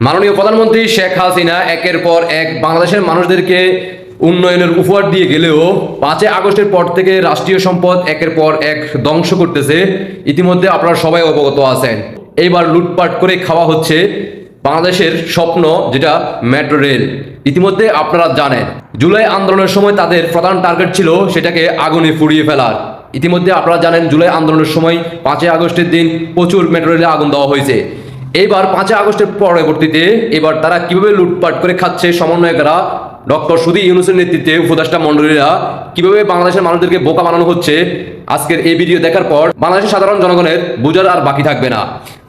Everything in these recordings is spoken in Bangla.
মাননীয় প্রধানমন্ত্রী শেখ হাসিনা একের পর এক বাংলাদেশের মানুষদেরকে উন্নয়নের উপহার দিয়ে গেলেও পাঁচই আগস্টের পর থেকে রাষ্ট্রীয় সম্পদ একের পর এক ধ্বংস করতেছে। ইতিমধ্যে আপনারা সবাই অবগত আছেন। এইবার লুটপাট করে খাওয়া হচ্ছে বাংলাদেশের স্বপ্ন, যেটা মেট্রো রেল। ইতিমধ্যে আপনারা জানেন, জুলাই আন্দোলনের সময় তাদের প্রধান টার্গেট ছিল সেটাকে আগুনে ফুরিয়ে ফেলার। ইতিমধ্যে আপনারা জানেন, জুলাই আন্দোলনের সময় পাঁচই আগস্টের দিন প্রচুর মেট্রো রেলে আগুন দেওয়া হয়েছে। এইবার পাঁচই আগস্টের পরবর্তীতে এবার তারা কীভাবে লুটপাট করে খাচ্ছে সমন্বয়করা ডক্টর সুদী ইউনুসের নেতৃত্বে উপদেষ্টা মন্ডলীরা কীভাবে বাংলাদেশের মানুষদেরকে বোকা বানানো হচ্ছে, আজকের এই ভিডিও দেখার পর বাংলাদেশের সাধারণ জনগণের বুঝার আর বাকি থাকবে না।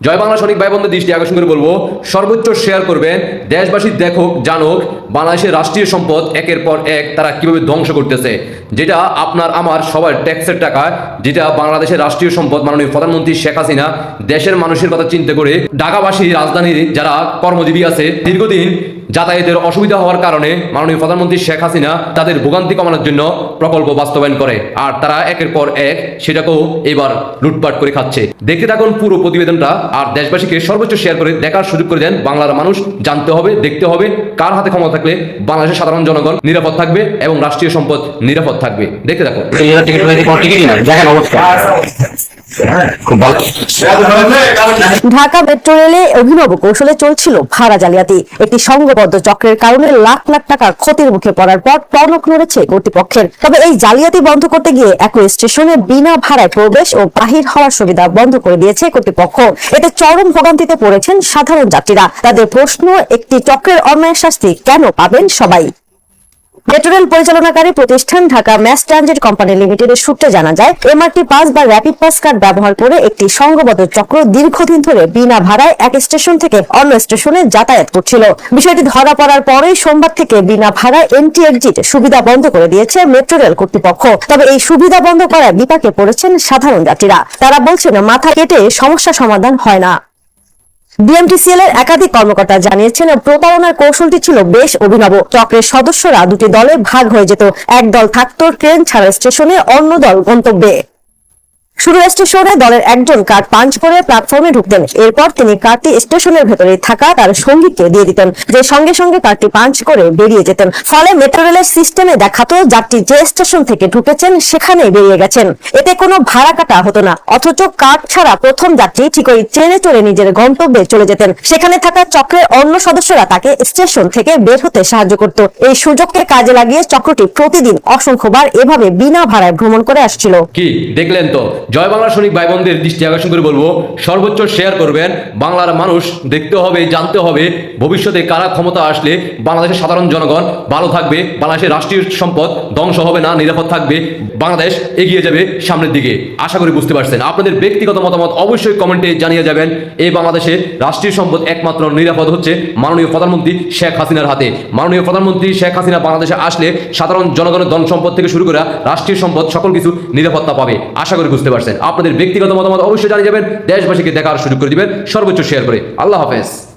জয় বাংলা সৈনিক ভাই দৃষ্টি আকর্ষণ করে বলব, সর্বোচ্চ শেয়ার করবেন দেশবাসী দেখুক, জানুক, বাংলাদেশের রাষ্ট্রীয় সম্পদ একের পর এক তারা কীভাবে ধ্বংস করতেছে, যেটা আপনার, আমার, সবার ট্যাক্সের টাকা, যেটা বাংলাদেশের রাষ্ট্রীয় সম্পদ মাননীয় প্রধানমন্ত্রী শেখ হাসিনা দেশের মানুষের কথা চিন্তা করে ঢাকাবাসী রাজধানীর যারা কর্মজীবী আছে, দীর্ঘদিন যাতায়াতের অসুবিধা হওয়ার কারণে মাননীয় প্রধানমন্ত্রী শেখ হাসিনা তাদের ভোগান্তি কমানোর জন্য প্রকল্প বাস্তবায়ন করে। আর তারা একের পর এক সেটাকেও এবার লুটপাট করে খাচ্ছে। দেখতে থাকুন পুরো প্রতিবেদনটা, আর দেশবাসীকে সর্বোচ্চ শেয়ার করে দেখার সুযোগ করে দেন বাংলার মানুষ। জানতে হবে, দেখতে হবে কার হাতে ক্ষমতা থাকলে বাংলাদেশের সাধারণ জনগণ নিরাপদ থাকবে এবং রাষ্ট্রীয় সম্পদ নিরাপদ থাকবে। দেখতে থাকুন। ঢাকা মেট্রো রেলে অভিনব কৌশলে চলছিল ভাড়া জালিয়াতি। একটি সংঘবদ্ধ চক্রের কারণে লাখ লাখ টাকার ক্ষতির মুখে পড়ার পর টনক নড়েছে কর্তৃপক্ষের। তবে এই জালিয়াতি বন্ধ করতে গিয়ে একই স্টেশনে বিনা ভাড়ায় প্রবেশ ও বাহির হওয়ার সুবিধা বন্ধ করে দিয়েছে কর্তৃপক্ষ। এতে চরম ভোগান্তিতে পড়েছেন সাধারণ যাত্রীরা। তাদের প্রশ্ন, একটি চক্রের অন্যায় শাস্তি কেন পাবেন সবাই? মেট্রো রেল পরিচালনাকারী প্রতিষ্ঠান ঢাকা ম্যাস ট্রানজিট কোম্পানি লিমিটেডের সূত্রে জানা যায় এমআরটি পাস বা র্যাপিড পাস কার্ড ব্যবহার করে একটি সংঘবদ্ধ চক্র দীর্ঘদিন ধরে বিনা ভাড়ায় এক স্টেশন থেকে অন্য স্টেশনে যাতায়াত করছিল। বিষয়টি ধরা পড়ার পরেই সোমবার থেকে বিনা ভাড়ায় এন্ট্রি এক্সিট সুবিধা বন্ধ করে দিয়েছে মেট্রো রেল কর্তৃপক্ষ। তবে এই সুবিধা বন্ধ করায় বিপাকে পড়েছেন সাধারণ যাত্রীরা। তারা বলছেন, মাথা কেটে সমস্যা সমাধান হয় না। বিএমটিসিএল এর একাধিক কর্মকর্তা জানিয়েছেন, প্রতারণার কৌশলটি ছিল বেশ অভিনব। চক্রের সদস্যরা দুটি দলে ভাগ হয়ে যেত। এক দল থাকতো ট্রেন ছাড়া স্টেশনে, অন্য দল গন্তব্যে। শুরু স্টেশনে, দলের একজন কার্ড পাঞ্চ করে প্ল্যাটফর্মে ঢুকতেন। এরপর তিনি কার্ডটি স্টেশনের ভেতরে থাকা তার সঙ্গীকে দিয়ে দিতেন, যে সঙ্গে সঙ্গে কার্ডটি পাঞ্চ করে বেরিয়ে যেতেন। ফলে মেট্রো রেলের সিস্টেমে দেখাতো যাত্রী যে স্টেশন থেকে ঢুকেছেন সেখানে বেরিয়ে গেছেন। এতে কোনো ভাড়া কাটা হতো না, অথচ কার্ড ছাড়া প্রথম যাত্রী ঠিক ওই ট্রেনে চড়ে নিজের গন্তব্যে চলে যেতেন। সেখানে থাকা চক্রের অন্য সদস্যরা তাকে স্টেশন থেকে বের হতে সাহায্য করত। এই সুযোগকে কাজে লাগিয়ে চক্রটি প্রতিদিন অসংখ্যবার এভাবে বিনা ভাড়ায় ভ্রমণ করে আসছিল। কি, দেখলেন তো? জয় বাংলা সৈনিক ভাই বোনদের দৃষ্টি আকর্ষণ করে বলব, সর্বোচ্চ শেয়ার করবেন, বাংলার মানুষ দেখতে হবে, জানতে হবে, ভবিষ্যতে কারা ক্ষমতা আসলে বাংলাদেশের সাধারণ জনগণ ভালো থাকবে, বাংলাদেশের রাষ্ট্রীয় সম্পদ ধ্বংস হবে না, নিরাপদ থাকবে, বাংলাদেশ এগিয়ে যাবে সামনের দিকে। আশা করি বুঝতে পারছেন। আপনাদের ব্যক্তিগত মতামত অবশ্যই কমেন্টে জানিয়ে যাবেন। এই বাংলাদেশে রাষ্ট্রীয় সম্পদ একমাত্র নিরাপদ হচ্ছে মাননীয় প্রধানমন্ত্রী শেখ হাসিনার হাতে। মাননীয় প্রধানমন্ত্রী শেখ হাসিনা বাংলাদেশে আসলে সাধারণ জনগণের ধন সম্পদ থেকে শুরু করে রাষ্ট্রীয় সম্পদ সকল কিছু নিরাপত্তা পাবে। আশা করি বুঝতে পারছেন। আপনাদের ব্যক্তিগত মতামত অবশ্যই জানিয়ে যাবেন। দেশবাসীকে দেখার সুযোগ করে দিবেন। সর্বোচ্চ শেয়ার করে। আল্লাহ হাফেজ।